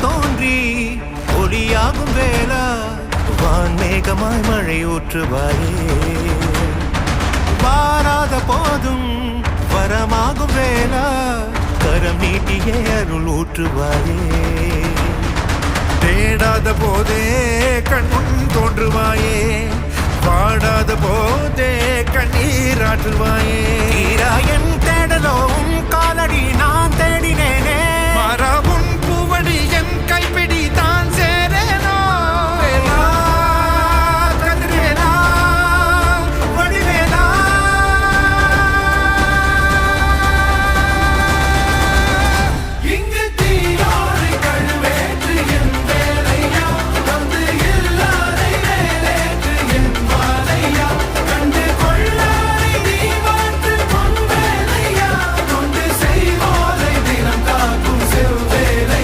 தோன்றி ஒளியாகும் வேளா வான்மேகமாய் மழை ஊற்றுவாயே. பாராத போதும் வரமாகும் வேளா கரம் நீட்டியே அருள் ஊற்றுவாயே. தேடாத போதே கண்முன் தோன்றுவாயே பாடாத போதே கண்ணீராற்றுவாயே